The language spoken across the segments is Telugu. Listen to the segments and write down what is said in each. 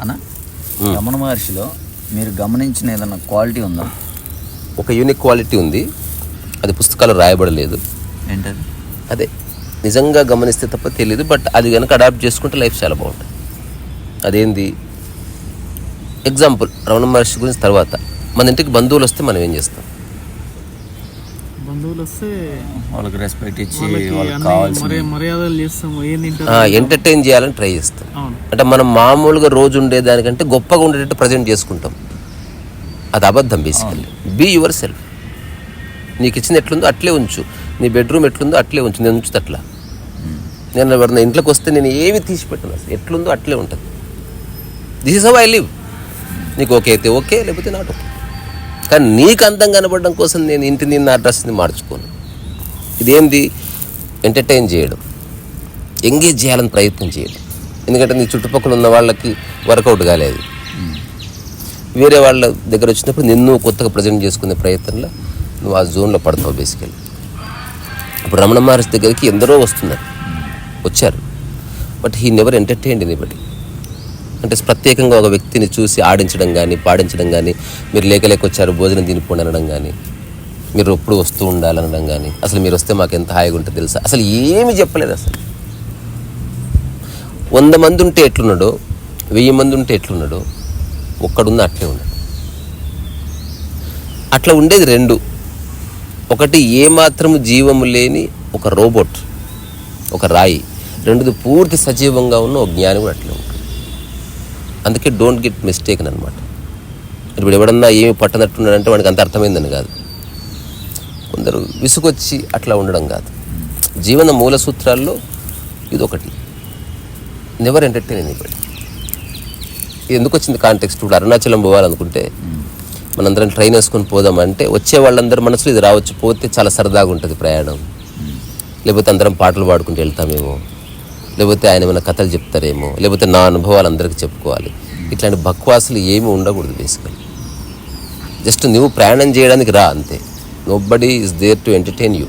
అన్న రమణ మహర్షిలో మీరు గమనించిన ఏదన్నా క్వాలిటీ ఉందా? ఒక యూనిక్ క్వాలిటీ ఉంది. అది పుస్తకాలు రాయబడలేదు. ఏంటది? అదే నిజంగా గమనిస్తే తప్ప తెలియదు బట్ అది కనుక అడాప్ట్ చేసుకుంటే లైఫ్ చాలా బాగుంటుంది. అదేంది? ఎగ్జాంపుల్ రమణ మహర్షి గురించి తర్వాత. మన ఇంటికి బంధువులు వస్తే మనం ఏం చేస్తాం? వస్తే వాళ్ళకి రెస్పెక్ట్ ఇచ్చి వాళ్ళకి మర్యాదలు చేస్తాము. ఏం తింటారు? ఎంటర్టైన్ చేయాలని ట్రై చేస్తాం. అంటే మనం మామూలుగా రోజు ఉండేదానికంటే గొప్పగా ఉండేటట్టు ప్రజెంట్ చేసుకుంటాం. అది అబద్ధం బేసికల్లీ బీ యువర్ సెల్ఫ్ నీకు ఇచ్చింది ఎట్లుందో అట్లే ఉంచు. నీ బెడ్రూమ్ ఎట్లుందో అట్లే ఉంచు. నేను ఉంచుతా అట్లా. నేను ఎవరైనా ఇంట్లోకి వస్తే నేను ఏమి తీసి పెట్టను. ఎట్లుందో అట్లే ఉంటుంది. This is how I live నీకు ఓకే అయితే ఓకే లేకపోతే నాట్ ఓకే కానీ నీకు అందం కనబడడం కోసం నేను ఇంటిని నా అడ్రస్ని మార్చుకోను. ఇదేంది? ఎంటర్టైన్ చేయడం. ఎంగేజ్ చేయాలని ప్రయత్నం చేయడం. ఎందుకంటే నీ చుట్టుపక్కల ఉన్న వాళ్ళకి వర్కౌట్ కాలేదు. వేరే వాళ్ళ దగ్గర వచ్చినప్పుడు నిన్ను కొత్తగా ప్రజెంట్ చేసుకునే ప్రయత్నంలో నువ్వు ఆ జోన్లో పడతావు బేసికల్లీ ఇప్పుడు రమణ మహర్షి దగ్గరికి ఎందరో వస్తున్నారు. వచ్చారు. But he never entertained anybody అంటే ప్రత్యేకంగా ఒక వ్యక్తిని చూసి ఆడించడం కానీ పాడించడం కానీ మీరు లేక లేక వచ్చారు భోజనం తినిపోండి అనడం కానీ మీరు ఎప్పుడు వస్తూ ఉండాలనడం కానీ అసలు మీరు వస్తే మాకు ఎంత హాయిగా ఉంటుంది తెలుసా? అసలు ఏమి చెప్పలేదు అసలు. వంద మంది ఉంటే ఎట్లున్నాడో? వెయ్యి మంది ఉంటే ఎట్లున్నాడో? ఒక్కడున్న అట్లే ఉన్నాడు. అట్లా ఉండేది రెండు. ఒకటి ఏమాత్రము జీవము లేని ఒక రోబోట్ ఒక రాయి. రెండుది పూర్తి సజీవంగా ఉన్న ఒక జ్ఞాని కూడా అట్లే ఉంది. అందుకే డోంట్ గెట్ మిస్టేక్ అనమాట ఇప్పుడు ఎవడన్నా ఏమి పట్టనట్టున్నాడంటే వాడికి అంత అర్థమైందని కాదు. కొందరు విసుగొచ్చి అట్లా ఉండడం కాదు. జీవన మూల సూత్రాల్లో ఇదొకటి. నెవర్ ఎంటర్టైన్ ఎనీబడి ఇది ఎందుకు వచ్చింది కాంటెక్స్ట్ ఇప్పుడు అరుణాచలం పోవాలనుకుంటే మనందరం ట్రైన్ వేసుకొని పోదామంటే వచ్చే వాళ్ళందరి మనసులో ఇది రావచ్చు. పోతే చాలా సరదాగా ఉంటుంది ప్రయాణం. లేకపోతే అందరం పాటలు పాడుకుంటూ వెళ్తామేమో. లేకపోతే ఆయన ఏమైనా కథలు చెప్తారేమో. లేకపోతే నా అనుభవాలు అందరికీ చెప్పుకోవాలి. ఇట్లాంటి బక్వాసులు ఏమి ఉండకూడదు బేసికల్ జస్ట్ నువ్వు ప్రయాణం చేయడానికి రా అంతే. Nobody is there to entertain you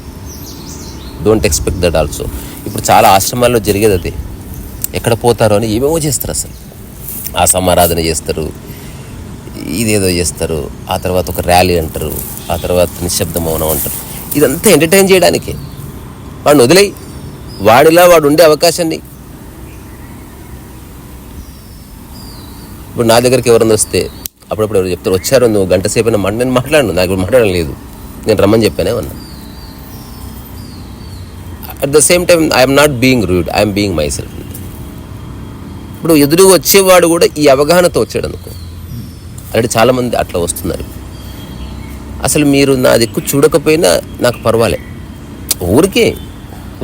don't expect that also ఇప్పుడు చాలా ఆశ్రమాల్లో జరిగేది అదే. ఎక్కడ పోతారో అని ఏమేమో చేస్తారు అసలు. ఆ సమారాధన చేస్తారు ఇదేదో చేస్తారు ఆ తర్వాత ఒక ర్యాలీ అంటారు ఆ తర్వాత నిశ్శబ్ద మౌనం అంటారు. ఇదంతా ఎంటర్టైన్ చేయడానికే. వాడిని వదిలేయి. వాడిలా వాడు ఉండే అవకాశాన్ని ఇప్పుడు నా దగ్గరికి ఎవరైనా వస్తే అప్పుడప్పుడు ఎవరు చెప్తారు వచ్చారు నువ్వు గంట సేపు అయినా నేను మాట్లాడను నాకు ఇప్పుడు మాట్లాడడం లేదు. నేను రమ్మని చెప్పానే అన్నా at the same time I'm not being rude I'm being myself ఇప్పుడు ఎదురు వచ్చేవాడు కూడా ఈ అవగాహనతో వచ్చాడు అనుకో. ఆల్రెడీ చాలామంది అట్లా వస్తున్నారు. అసలు మీరు నా దిక్కు చూడకపోయినా నాకు పర్వాలే. ఊరికే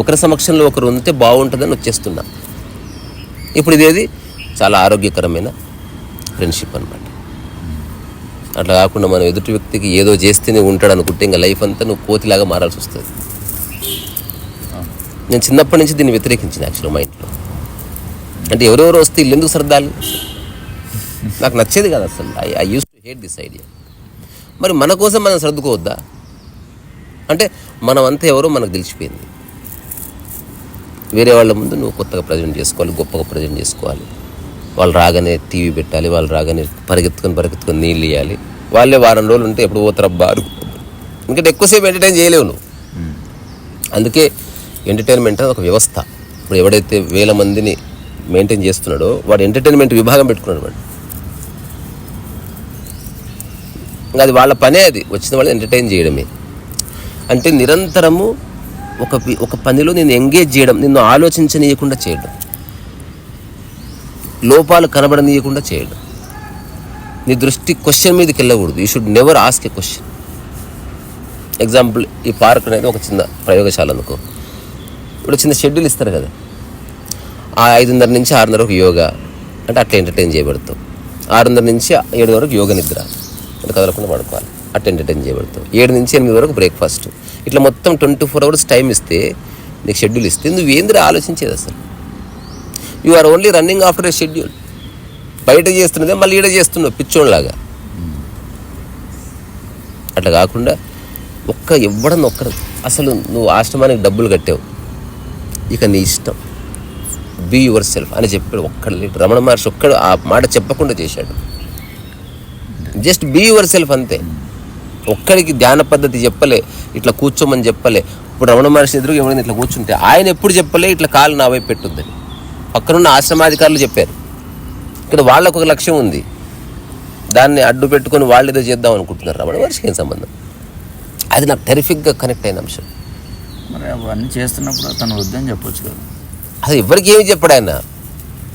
ఒకరి సమక్షంలో ఒకరు ఉంటే బాగుంటుందని వచ్చేస్తున్నా. ఇప్పుడు ఇదేది? చాలా ఆరోగ్యకరమైన ఫ్రెండ్షిప్ అనమాట అట్లా కాకుండా మనం ఎదుటి వ్యక్తికి ఏదో చేస్తేనే ఉంటాడు అనుకుంటే ఇంకా లైఫ్ అంతా నువ్వు కోతిలాగా మారాల్సి వస్తుంది. నేను చిన్నప్పటి నుంచి దీన్ని వ్యతిరేకించిన యాక్చువల్గా మా ఇంట్లో. అంటే ఎవరెవరు వస్తే ఇల్లు ఎందుకు సర్దాలి? నాకు నచ్చేది కాదు అసలు. I I use to hate this idea మరి మన కోసం మనం సర్దుకోవద్దా? అంటే మనం అంతా ఎవరో మనకు తెలిసిపోయింది. వేరే వాళ్ళ ముందు నువ్వు కొత్తగా ప్రజెంట్ చేసుకోవాలి గొప్పగా ప్రజెంట్ చేసుకోవాలి. వాళ్ళు రాగానే టీవీ పెట్టాలి వాళ్ళు రాగానే పరిగెత్తుకొని పరిగెత్తుకొని నీళ్ళు ఇవ్వాలి వాళ్ళే వారం రోజులు ఉంటే ఎప్పుడు పోతారబ్బా ఎందుకంటే ఎక్కువసేపు ఎంటర్టైన్ చేయలేవు నువ్వు. అందుకే ఎంటర్టైన్మెంట్ అనేది ఒక వ్యవస్థ. ఇప్పుడు ఎవడైతే వేల మందిని మెయింటైన్ చేస్తున్నాడో వాడు ఎంటర్టైన్మెంట్ విభాగం పెట్టుకున్నాడు వాడు. ఇంకా అది వాళ్ళ పనే అది. వచ్చిన వాళ్ళు ఎంటర్టైన్ చేయడమే. అంటే నిరంతరము ఒక ఒక పనిలో నేను ఎంగేజ్ చేయడం నిన్ను ఆలోచించనీయకుండా చేయడం. లోపాలు కనబడనీయకుండా చేయడం. నీ దృష్టి క్వశ్చన్ మీదకి వెళ్ళకూడదు. You should never ask a question example ఈ పార్క్ అనేది ఒక చిన్న ప్రయోగశాల అనుకో. ఇప్పుడు చిన్న షెడ్యూల్ ఇస్తారు కదా. ఆ ఐదున్నర నుంచి ఆరున్నర వరకు యోగా అంటే అట్లా ఎంటర్టైన్ చేయబడతావు. ఆరున్నర నుంచి ఏడు వరకు యోగ నిద్ర అంటే కదలకుండా పడుకోవాలి. అట్లా ఎంటర్టైన్ చేయబడతావు. ఏడు నుంచి ఎనిమిది వరకు బ్రేక్ఫాస్ట్ ఇట్లా మొత్తం ట్వంటీ ఫోర్ అవర్స్ టైం ఇస్తే నీకు షెడ్యూల్ ఇస్తే నువ్వు ఏందిరా ఆలోచించేది అసలు? You are only running after a schedule బయట చేస్తున్నదే మళ్ళీ ఈడ చేస్తున్నావు పిచ్చోళ్ళలాగా. అట్లా కాకుండా ఒక్క ఇవ్వడం ఒక్కరు అసలు నువ్వు ఆశ్రమానికి డబ్బులు కట్టావు. ఇక నీ ఇష్టం. బీ యువర్ సెల్ఫ్ అని చెప్పాడు ఒక్కడు. లేడు రమణ మహర్షి ఒక్కడు ఆ మాట చెప్పకుండా చేశాడు. జస్ట్ బీ యువర్ సెల్ఫ్ అంతే. ఒక్కడికి ధ్యాన పద్ధతి చెప్పలే ఇట్లా కూర్చోమని చెప్పలే. ఇప్పుడు రమణ మహర్షి ఎదురుగా ఎవరైనా ఇట్లా కూర్చుంటే ఆయన ఎప్పుడు చెప్పలే ఇట్లా కాలు నా వైపు పెట్టుద్దని. పక్కనున్న ఆశ్రమాధికారులు చెప్పారు. ఇక్కడ వాళ్ళకు ఒక లక్ష్యం ఉంది. దాన్ని అడ్డు పెట్టుకొని వాళ్ళు ఏదో చేద్దాం అనుకుంటున్నారు రమణ మహర్షికి ఏం సంబంధం? అది నాకు టెరిఫిక్గా కనెక్ట్ అయిన అంశం. మరి అవన్నీ చేస్తున్నప్పుడు తను వద్దని చెప్పొచ్చు కదా. అది ఎవరికి ఏమి చెప్పడు ఆయన?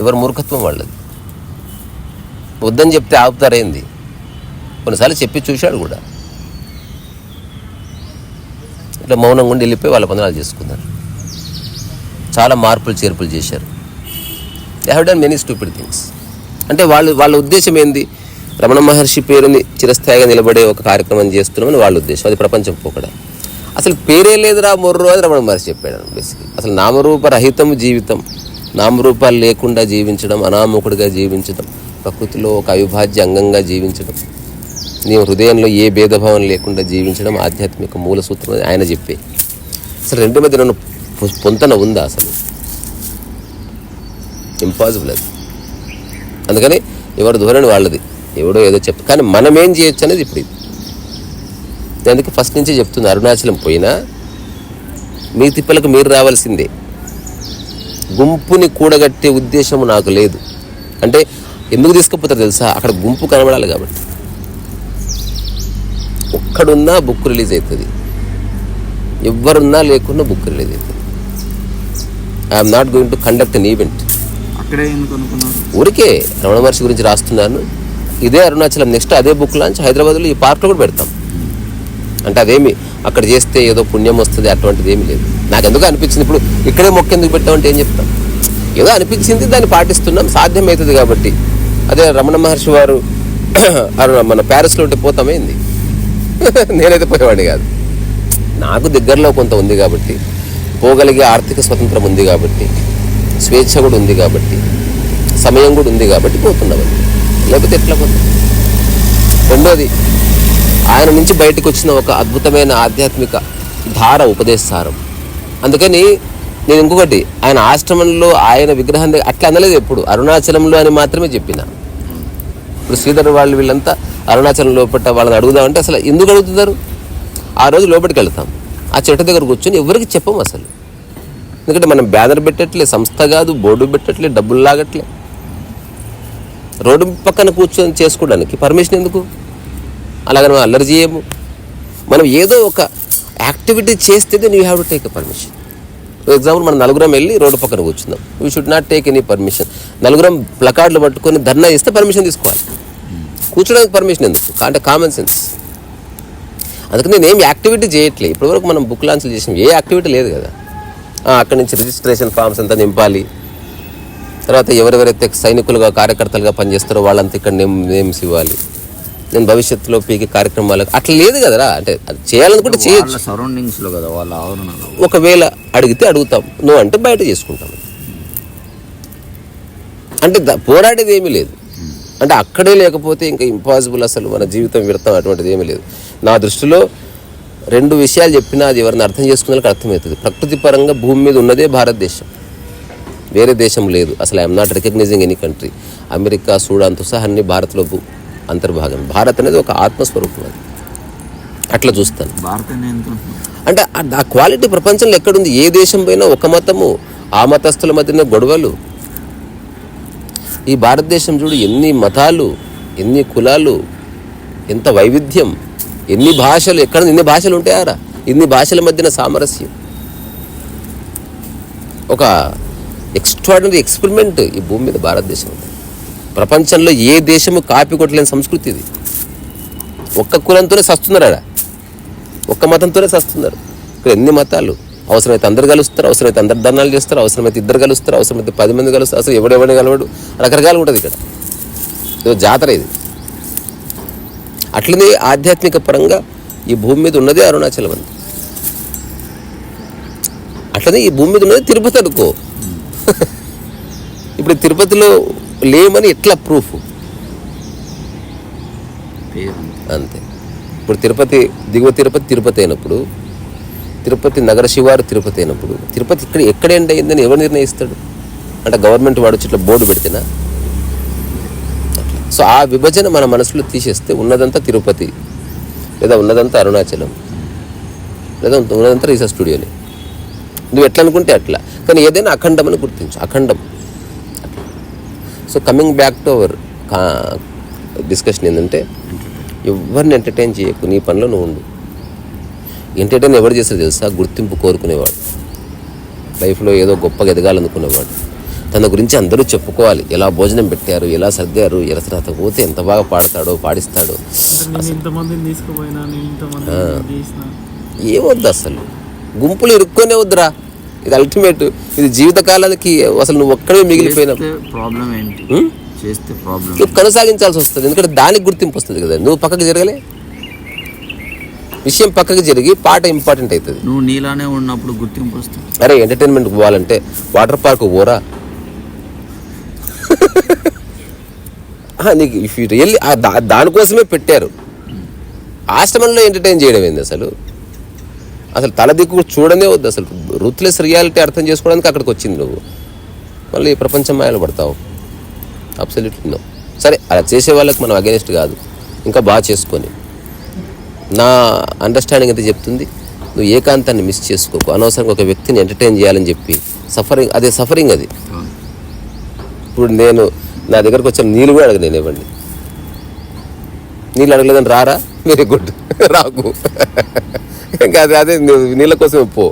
ఎవరి మూర్ఖత్వం వాళ్ళది. వద్దని చెప్తే ఆపుతారేంది? కొన్నిసార్లు చెప్పి చూశాడు కూడా. ఇట్లా మౌనంగా ఉండి వెళ్ళిపోయి వాళ్ళ పనులు చేసుకున్నారు. చాలా మార్పులు చేర్పులు చేశారు. They have done many stupid things అంటే వాళ్ళు వాళ్ళ ఉద్దేశం ఏంది? రమణ మహర్షి పేరుని చిరస్థాయిగా నిలబడే ఒక కార్యక్రమం చేస్తున్నామని వాళ్ళ ఉద్దేశం. అది ప్రపంచం పోకడా. అసలు పేరే లేదురా మొర్రు అని రమణ మహర్షి చెప్పాడు బేసిక్ అసలు నామరూప రహితం జీవితం నామరూపాలు లేకుండా జీవించడం అనామకుడిగా జీవించడం ప్రకృతిలో ఒక అవిభాజ్య అంగంగా జీవించడం నీ హృదయంలో ఏ భేదభావం లేకుండా జీవించడం ఆధ్యాత్మిక మూల సూత్రం అని ఆయన చెప్పే. అసలు రెండు మధ్య నన్ను పొ- పొంతన ఉందా అసలు? ఇంపాసిబుల్ అది. అందుకని ఎవరి ధోరణి వాళ్ళది. ఎవడో ఏదో చెప్తా కానీ మనం ఏం చేయొచ్చు అనేది ఇప్పుడు ఇది. అందుకే ఫస్ట్ నుంచే చెప్తుంది అరుణాచలం పోయినా మీ తిప్పలకు మీరు రావాల్సిందే. గుంపుని కూడగట్టే ఉద్దేశం నాకు లేదు. అంటే ఎందుకు తీసుకుపోతారు తెలుసా? అక్కడ గుంపు కనబడాలి కాబట్టి. ఒక్కడున్నా బుక్ రిలీజ్ అవుతుంది. ఎవరున్నా లేకున్నా బుక్ రిలీజ్ అవుతుంది. I'm not going to conduct an event అక్కడే ఎందుకు ఊరికే రమణ మహర్షి గురించి రాస్తున్నాను. ఇదే అరుణాచలం నెక్స్ట్ అదే బుక్ లాంచ్ హైదరాబాద్లో ఈ పార్క్లో కూడా పెడతాం. అంటే అదేమి అక్కడ చేస్తే ఏదో పుణ్యం వస్తుంది అటువంటిది ఏమీ లేదు. నాకు ఎందుకు అనిపించింది ఇప్పుడు ఇక్కడే మొక్క ఎందుకు పెట్టామంటే ఏం చెప్తాం? ఏదో అనిపించింది దాన్ని పాటిస్తున్నాం సాధ్యమవుతుంది కాబట్టి. అదే రమణ మహర్షి వారు మన ప్యారిస్లో ఉంటే పోతామైంది నేనైతే పోయేవాడిని కాదు. నాకు దగ్గరలో కొంత ఉంది కాబట్టి పోగలిగే ఆర్థిక స్వతంత్రం ఉంది కాబట్టి. స్వేచ్ఛ కూడా ఉంది కాబట్టి సమయం కూడా ఉంది కాబట్టి పోతున్నాం లేకపోతే ఎట్లా పోతాం? రెండోది ఆయన నుంచి బయటకు వచ్చిన ఒక అద్భుతమైన ఆధ్యాత్మిక ధార ఉపదేశారం అందుకని నేను ఇంకొకటి ఆయన ఆశ్రమంలో ఆయన విగ్రహం అట్లా అనలేదు ఎప్పుడు అరుణాచలంలో అని మాత్రమే చెప్పిన. ఇప్పుడు శ్రీధర్ వాళ్ళు వీళ్ళంతా అరుణాచలం లోపల వాళ్ళని అడుగుదామంటే అసలు ఎందుకు అడుగుతున్నారు? ఆ రోజు లోపలికి వెళ్తాం. ఆ చెట్టు దగ్గర కూర్చొని ఎవరికి చెప్పము అసలు? ఎందుకంటే మనం బ్యానర్ పెట్టట్లే సంస్థ కాదు బోర్డు పెట్టట్లే డబ్బులు లాగట్లే. రోడ్డు పక్కన కూర్చొని చేసుకోవడానికి పర్మిషన్ ఎందుకు? అలాగే మనం అల్లరి చేయము. మనం ఏదో ఒక యాక్టివిటీ చేస్తేనే you have to take a permission for example మనం నలుగురం వెళ్ళి రోడ్డు పక్కన కూర్చుందాం. We should not take any permission నలుగురం ప్లకార్డులు పట్టుకొని ధర్నా ఇస్తే పర్మిషన్ తీసుకోవాలి. కూర్చోడానికి పర్మిషన్ ఎందుకు? అంటే కామన్ సెన్స్ అందుకని నేను ఏం యాక్టివిటీ చేయట్లే. ఇప్పటివరకు మనం బుక్ లాంచ్లు చేసినాం. ఏ యాక్టివిటీ లేదు కదా. అక్కడి నుంచి రిజిస్ట్రేషన్ ఫామ్స్ అంతా నింపాలి. తర్వాత ఎవరెవరైతే సైనికులుగా కార్యకర్తలుగా పనిచేస్తారో వాళ్ళంతా ఇక్కడ నేమ్ నేమ్స్ ఇవ్వాలి నేను భవిష్యత్తులో పీకి కార్యక్రమాలకు అట్లా లేదు కదరా అంటే అది చేయాలనుకుంటే చేయొచ్చు. వాళ్ళ సరౌండింగ్స్లో కదా వాళ్ళ ఆవరణలో ఒకవేళ అడిగితే అడుగుతాం. నువ్వు అంటే బయట చేసుకుంటాం. అంటే పోరాడేది ఏమీ లేదు. అంటే అక్కడే లేకపోతే ఇంకా ఇంపాసిబుల్ అసలు మన జీవితం విడతాం అటువంటిది ఏమీ లేదు. నా దృష్టిలో రెండు విషయాలు చెప్పినా అది ఎవరిని అర్థం చేసుకునే వాళ్ళకి అర్థమవుతుంది. ప్రకృతి పరంగా భూమి మీద ఉన్నదే భారతదేశం. వేరే దేశం లేదు. అసలు I'm not recognising any country America సూడాన్తో సహా అన్ని భారత్లో భూ- అంతర్భాగం భారత్ అనేది ఒక ఆత్మస్వరూపం అది. అట్లా చూస్తాను. అంటే ఆ- ఆ క్వాలిటీ ప్రపంచంలో ఎక్కడుంది? ఏ దేశం పోయినా ఒక మతము ఆ మతస్థుల మధ్యన గొడవలు. ఈ భారతదేశం చూడు ఎన్ని మతాలు ఎన్ని కులాలు ఎంత వైవిధ్యం. ఎన్ని భాషలు ఎక్కడ ఇన్ని భాషలు ఉంటాయారా? ఇన్ని భాషల మధ్యన సామరస్యం. ఒక ఎక్స్ట్రాడినరీ ఎక్స్పెరిమెంట్ ఈ భూమి మీద భారతదేశం ప్రపంచంలో ఏ దేశము కాపీ కొట్టలేని సంస్కృతి ఇది. ఒక్క కులంతోనే సస్తున్నారు ఆడ ఒక్క మతంతోనే సస్తున్నారు. ఇక్కడ ఎన్ని మతాలు? అవసరమైతే అందరు కలుస్తారు అవసరమైతే అందరు దండాలు చేస్తారు అవసరమైతే ఇద్దరు కలుస్తారు అవసరమైతే పది మంది కలుస్తారు అసలు ఎవడెవడిని కలవడు? రకరకాలు ఉంటుంది ఇక్కడ. ఇది జాతర ఇది. అట్లనే ఆధ్యాత్మిక పరంగా ఈ భూమి మీద ఉన్నదే అరుణాచలం అంది అట్లనే ఈ భూమి మీద ఉన్నది తిరుపతి అనుకో. ఇప్పుడు తిరుపతిలో లేమని ఎట్లా ప్రూఫ్ పేరు. అంతే. ఇప్పుడు తిరుపతి దిగువ తిరుపతి తిరుపతి అయినప్పుడు తిరుపతి నగర శివారు తిరుపతి అయినప్పుడు తిరుపతి ఇక్కడ ఎక్కడ ఎండ్ అయిందని ఎవరు నిర్ణయిస్తాడు? అంటే గవర్నమెంట్ వాడు వచ్చి ఇట్లా బోర్డు పెడితేనా. సో ఆ విభజన మన మనసులో తీసేస్తే ఉన్నదంతా తిరుపతి లేదా ఉన్నదంతా అరుణాచలం లేదా ఉన్నదంతా రీసా స్టూడియోని నువ్వు ఎట్లా అనుకుంటే అట్లా. కానీ ఏదైనా అఖండం అని గుర్తించు అఖండం. So coming back to our discussion ఏంటంటే ఎవరిని ఎంటర్టైన్ చేయకు నీ పనిలో నువ్వు ఉండు. ఎంటర్టైన్ ఎవరు చేస్తారు తెలుసా? గుర్తింపు కోరుకునేవాడు. లైఫ్లో ఏదో గొప్పగా ఎదగాలనుకునేవాడు. తన గురించి అందరూ చెప్పుకోవాలి. ఎలా భోజనం పెట్టారు ఎలా సర్దారు ఎలా తర్వాత పోతే ఎంత బాగా పాడతాడో పాడిస్తాడో. ఏమొద్దు అసలు. గుంపులు ఇరుక్కొనే వద్దురా. ఇది అల్టిమేట్ ఇది జీవితకాలానికి అసలు నువ్వు ఒక్కడే మిగిలిపోయినా ప్రాబ్లం ఏంటి? ఉం? చేస్తే ప్రాబ్లం నువ్వు కొనసాగించాల్సి వస్తుంది. ఎందుకంటే దానికి గుర్తింపు వస్తుంది కదా. నువ్వు పక్కకి జరగలే? విషయం పక్కకి జరిగి పాట ఇంపార్టెంట్ అవుతుంది. నువ్వు నీలానే ఉన్నప్పుడు గుర్తింపు వస్తుంది. అరే ఎంటర్టైన్మెంట్కి పోవాలంటే వాటర్ పార్క్ పోరా? నీకు ఇఫ్ యూ రియల్లీ దానికోసమే పెట్టారు. ఆశ్రమంలో ఎంటర్టైన్ చేయడం ఏంది అసలు? అసలు తల దిక్కు చూడనే వద్దు అసలు. రూత్లెస్ రియాలిటీ అర్థం చేసుకోవడానికి అక్కడికి వచ్చింది నువ్వు. మళ్ళీ ప్రపంచం మాయలు పడతావు. అబ్సల్యూట్లీ నో సరే అలా చేసే వాళ్ళకి మనం అగేనిస్ట్ కాదు. ఇంకా బాగా చేసుకొని. నా అండర్స్టాండింగ్ అయితే చెప్తుంది? నువ్వు ఏకాంతాన్ని మిస్ చేసుకోకు. అనవసరంగా ఒక వ్యక్తిని ఎంటర్టైన్ చేయాలని చెప్పి. సఫరింగ్ అదే సఫరింగ్ అది. ఇప్పుడు నేను నా దగ్గరకు వచ్చిన నీళ్ళు కూడా అడగ నేను ఇవ్వండి. నీళ్ళు అడగలేదని రారా? Very good. రాకు. ఇంకా అదే అదే నీళ్ళ కోసం పో.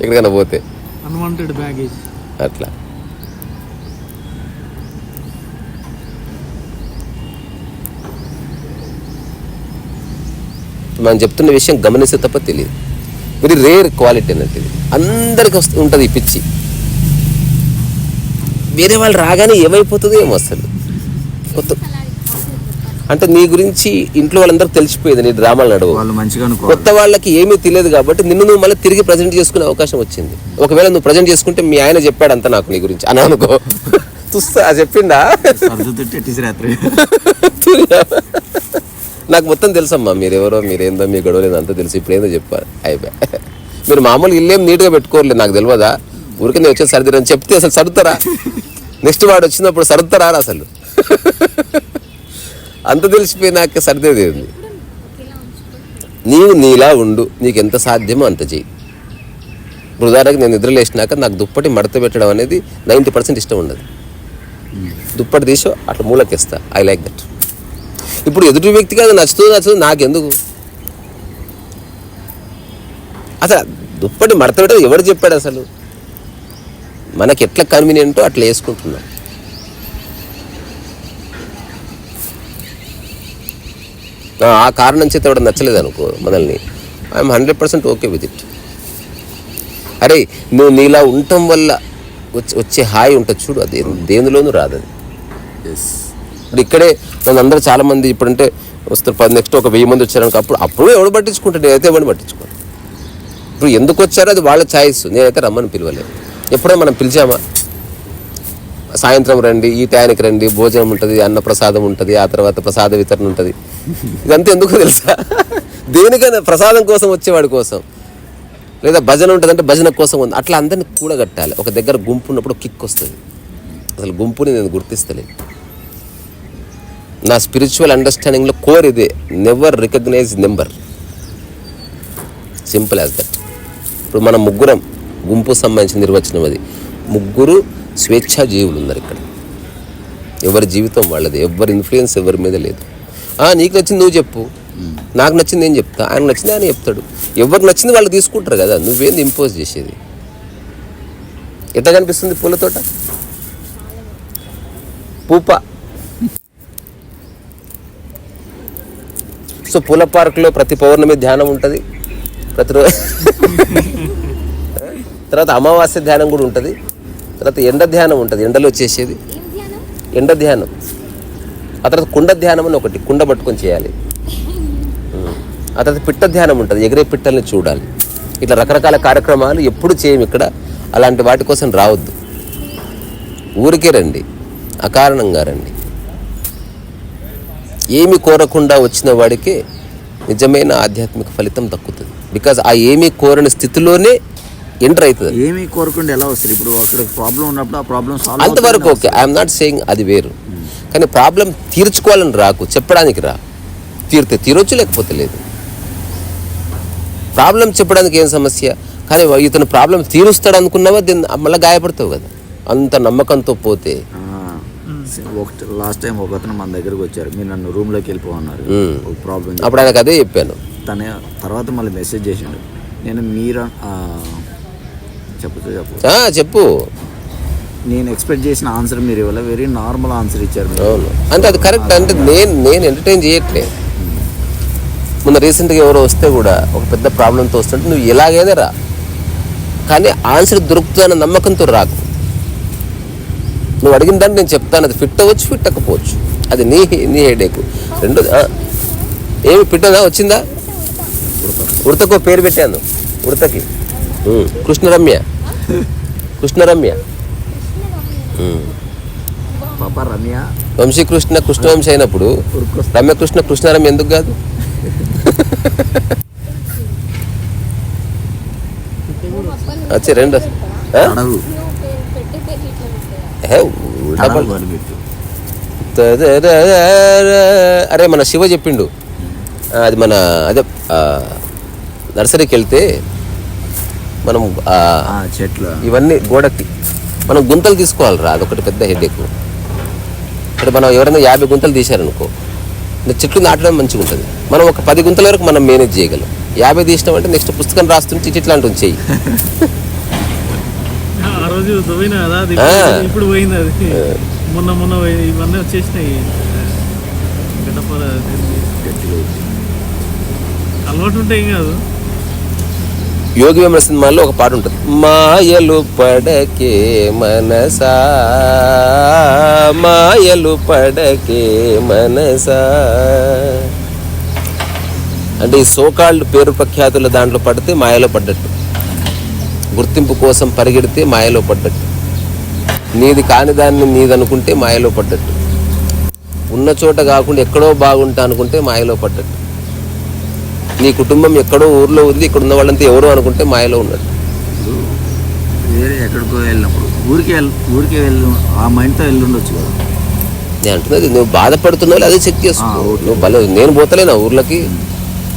ఎక్కడికైనా పోతే. అన్వాంటెడ్ బ్యాగేజ్ అట్లా. మనం చెప్తున్న విషయం గమనిస్తే తప్ప తెలియదు. వెరీ రేర్ క్వాలిటీ అన్నట్టు ఇది. అందరికి వస్తూ ఉంటుంది ఈ పిచ్చి. వేరే వాళ్ళు రాగానే ఏమైపోతుందో ఏమో అసలు. కొత్త అంటే నీ గురించి ఇంట్లో వాళ్ళందరూ తెలిసిపోయింది నీ డ్రామాలు నడవు. కొత్త వాళ్ళకి ఏమీ తెలియదు కాబట్టి నిన్ను నువ్వు మళ్ళీ తిరిగి ప్రజెంట్ చేసుకునే అవకాశం వచ్చింది. ఒకవేళ నువ్వు ప్రజెంట్ చేసుకుంటే మీ ఆయన చెప్పాడు అంత నాకు నీ గురించి. అని అనుకో. చూస్తా చెప్పిండా? నాకు మొత్తం తెలుసమ్మా మీరెవరో మీరేందో మీ గొడవ లేదో అంతా తెలుసు. ఇప్పుడు ఏందో చెప్పారు అయిపోయా. మీరు మామూలు ఇల్లేం నీట్గా పెట్టుకోరలేదు నాకు తెలియదా? ఊరికి నేను వచ్చేది సర్దిరని చెప్తే అసలు సర్దుతారా? నెక్స్ట్ వాడు వచ్చినప్పుడు సర్దుతారా అసలు? అంత తెలిసిపోయినాక సర్దేది ఏంది నీవు నీలా ఉండు నీకు ఎంత సాధ్యమో అంత చెయ్యి. ఇప్పుడు ఉదాహరణకి నేను నిద్రలేసినాక నాకు దుప్పటి మడత పెట్టడం అనేది నైంటీ పర్సెంట్ ఇష్టం ఉండదు. దుప్పటి తీసో అట్లా మూలకిస్తా. ఐ లైక్ దట్ ఇప్పుడు ఎదుటి వ్యక్తికి అది నచ్చుతుంది నచ్చుతుంది నాకెందుకు? అసలు దుప్పటి మడత పెట్టడం ఎవరు చెప్పాడు అసలు? మనకి ఎట్లా కన్వీనియంటో అట్లా వేసుకుంటున్నాం. ఆ, కారణం చేత ఎవడ నచ్చలేదు అనుకో మనల్ని. I'm hundred percent okay with it అరే నువ్వు నీలా ఉండటం వల్ల వచ్చే వచ్చే హాయి ఉంటుంది చూడు అది దేనిలోనూ రాదు అది ఇప్పుడు ఇక్కడే అందరూ చాలా మంది ఇప్పుడంటే వస్తారు పది నెక్స్ట్ ఒక వెయ్యి మంది వచ్చారనుకో అప్పుడు అప్పుడు ఎవడు పట్టించుకుంటాడు? నేనైతే ఎవరిని పట్టించుకోను. ఇప్పుడు ఎందుకు వచ్చారో అది వాళ్ళ ఛాయిస్ నేనైతే రమ్మని పిలవలేదు. ఎప్పుడో మనం పిలిచామా? సాయంత్రం రండి ఈ టయానికి రండి భోజనం ఉంటుంది అన్న ప్రసాదం ఉంటుంది ఆ తర్వాత ప్రసాద వితరణ ఉంటుంది. ఇదంతా ఎందుకు తెలుసా? దేనికైనా ప్రసాదం కోసం వచ్చేవాడి కోసం. లేదా భజన ఉంటుంది అంటే భజన కోసం ఉంది. అట్లా అందరిని కూడగట్టాలి. ఒక దగ్గర గుంపు ఉన్నప్పుడు కిక్ వస్తుంది. అసలు గుంపుని నేను గుర్తిస్తలేను. నా స్పిరిచువల్ అండర్స్టాండింగ్లో కోర్ ఇదే. Never recognise number simple as that ఇప్పుడు మనం ముగ్గురం గుంపు సంబంధించిన నిర్వచనం అది. ముగ్గురు స్వేచ్ఛా జీవులు ఉన్నారు ఇక్కడ. ఎవరి జీవితం వాళ్ళది ఎవరి ఇన్ఫ్లుయెన్స్ ఎవరి మీద లేదు. "ఆ, నీకు నచ్చింది నువ్వు చెప్పు. నాకు నచ్చింది నేను చెప్తా. ఆయన నచ్చింది ఆయన చెప్తాడు. ఎవరికి నచ్చింది వాళ్ళు తీసుకుంటారు కదా నువ్వేంది ఇంపోజ్ చేసేది? ఎట్లా కనిపిస్తుంది పూల తోట? పూప. సో పూల పార్క్లో ప్రతి పౌర్ణమి ధ్యానం ఉంటుంది. ప్రతిరోజు తర్వాత అమావాస్య ధ్యానం కూడా ఉంటుంది. తర్వాత ఎండ ధ్యానం ఉంటుంది. ఎండలో వచ్చేసేది ఎండ ధ్యానం. ఆ తర్వాత కుండ ధ్యానం అని ఒకటి కుండ పట్టుకొని చేయాలి. ఆ తర్వాత పిట్ట ధ్యానం ఉంటుంది. ఎగిరే పిట్టల్ని చూడాలి. ఇట్లా రకరకాల కార్యక్రమాలు ఎప్పుడు చేయం ఇక్కడ. అలాంటి వాటి కోసం రావద్దు. ఊరికే రండి. అకారణంగా రండి. ఏమి కోరకుండా వచ్చిన వాడికే నిజమైన ఆధ్యాత్మిక ఫలితం దక్కుతుంది. బికాజ్ ఆ ఏమీ కోరని స్థితిలోనే ఎంటర్ అవుతుంది. ఏమి కోరకుండా ఎలా వస్తారు ఇప్పుడు అక్కడ ప్రాబ్లం ఉన్నప్పుడు ఆ ప్రాబ్లం సాల్వ్ అంతవరకు ఓకే ఐఎమ్ నాట్ సేయింగ్ అది వేరు. కానీ ప్రాబ్లం తీర్చుకోవాలని రాకు చెప్పడానికి రా. తీరితే తీరొచ్చు లేకపోతే లేదు. ప్రాబ్లం చెప్పడానికి ఏం సమస్య? కానీ ఇతను ప్రాబ్లం తీరుస్తాడు అనుకున్నావా? దీన్ని మళ్ళీ గాయపడతావు కదా. అంత నమ్మకంతో పోతే. ఒకటి లాస్ట్ టైం ఒక అతను మన దగ్గరకు వచ్చారు. మీరు నన్ను రూమ్లోకి వెళ్ళిపోమన్నారు మ్మ్. ఒక ప్రాబ్లం అప్పుడు ఆయనకు అదే చెప్పాను. తనే తర్వాత మళ్ళీ మెసేజ్ చేసిండు. నేను మీరు చెప్పచ్చు చెప్పు చెప్పు. నేను ఎక్స్పెక్ట్ చేసిన ఆన్సర్ మీరు ఇవ్వలే. వెరీ నార్మల్ ఆన్సర్ ఇచ్చారు అవును. అంటే అది కరెక్ట్ అంటే నేను నేను ఎంటర్టైన్ చేయట్లే. మొన్న రీసెంట్గా ఎవరో వస్తే కూడా ఒక పెద్ద ప్రాబ్లంతో వస్తుంటే నువ్వు ఎలాగైనా రా. కానీ ఆన్సర్ దొరుకుతుందన్న నమ్మకంతో రాకు. నువ్వు అడిగిన దాన్ని నేను చెప్తాను. అది ఫిట్ అవ్వచ్చు ఫిట్ అవ్వకపోవచ్చు. అది నీ నీ హెడేక్ రెండు ఏమి ఫిట్టదా వచ్చిందా? ఉడతకు పేరు పెట్టాను. ఉడతకి. కృష్ణరమ్య కృష్ణరమ్య రమ్య వంశీకృష్ణ కృష్ణవంశీ అయినప్పుడు. రమ్యకృష్ణ కృష్ణారమ్య ఎందుకు కాదు? వచ్చి రెండు. అరే మన శివ చెప్పిండు. అది మన అదే నర్సరీకి వెళ్తే మనం చెట్లు. ఇవన్నీ గోడకి మనం గుంతలు తీసుకోవాలిరా అదొకటి పెద్ద హెడ్ ఎక్కువ ఇక్కడ మనం ఎవరైనా యాభై గుంతలు తీశారనుకో చెట్లు నాటడం మంచిగా ఉంటుంది. మనం ఒక పది గుంతల వరకు మనం మేనేజ్ చేయగలం. యాభై తీసినామంటే నెక్స్ట్ పుస్తకం రాస్తుంటే ఇటు ఇట్లా అంటుంది చెయ్యి. ఇప్పుడు పోయింది అది. మొన్న మొన్న ఇవన్నీ వచ్చేసినాయి. అలవాటు ఉంటే ఏం కాదు. యోగి వేమన సినిమాలో ఒక పాట ఉంటుంది. మాయలు పడకే మనసా మాయలు పడకే మనసా. అంటే ఈ సోకాళ్ళు పేరు ప్రఖ్యాతుల దాంట్లో పడితే మాయలో పడ్డట్టు. గుర్తింపు కోసం పరిగెడితే మాయలో పడ్డట్టు. నీది కాని దాన్ని నీదనుకుంటే మాయలో పడ్డట్టు. ఉన్న చోట కాకుండా ఎక్కడో బాగుంటా అనుకుంటే మాయలో పడ్డట్టు. నీ కుటుంబం ఎక్కడో ఊర్లో ఉంది ఇక్కడ ఉన్న వాళ్ళంతా ఎవరో అనుకుంటే మాయలో ఉన్నట్టు వేరే ఎక్కడికో వెళ్ళినప్పుడు ఊరికి వెళ్ళి ఊరికి వెళ్ళి ఆ మైండ్తో వెళ్ళి ఉండొచ్చు కదా. నేను అంటున్నది నువ్వు బాధపడుతున్నావు అదే చెక్ చేసుకో. ఆ. నువ్వు భలే నేను పోతలేనా ఊర్లకి.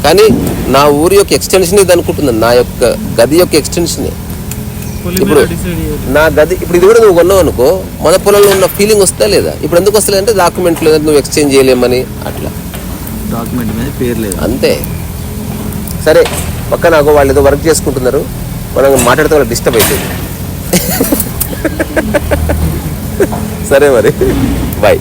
కానీ నా ఊరి యొక్క ఎక్స్టెన్షన్ ఇది అనుకుంటున్నాను నా యొక్క గది యొక్క ఎక్స్టెన్షన్ ఇప్పుడు- నా గది ఇప్పుడు ఇది కూడా నువ్వు కొన్నావు అనుకో మన పొలంలో ఉన్న ఫీలింగ్ వస్తా లేదా? ఇప్పుడు ఎందుకు వస్తలేదంటే డాక్యుమెంట్ లేదా నువ్వు ఎక్స్చేంజ్ చేయలేమని అట్లా. డాక్యుమెంట్ మీద పేరు లేదు. అంతే. సరే పక్క నాకు వాళ్ళు ఏదో వర్క్ చేసుకుంటున్నారు. మనం మాట్లాడితే వాళ్ళకి డిస్టర్బ్ అవుతుంది సరే మరి. బాయ్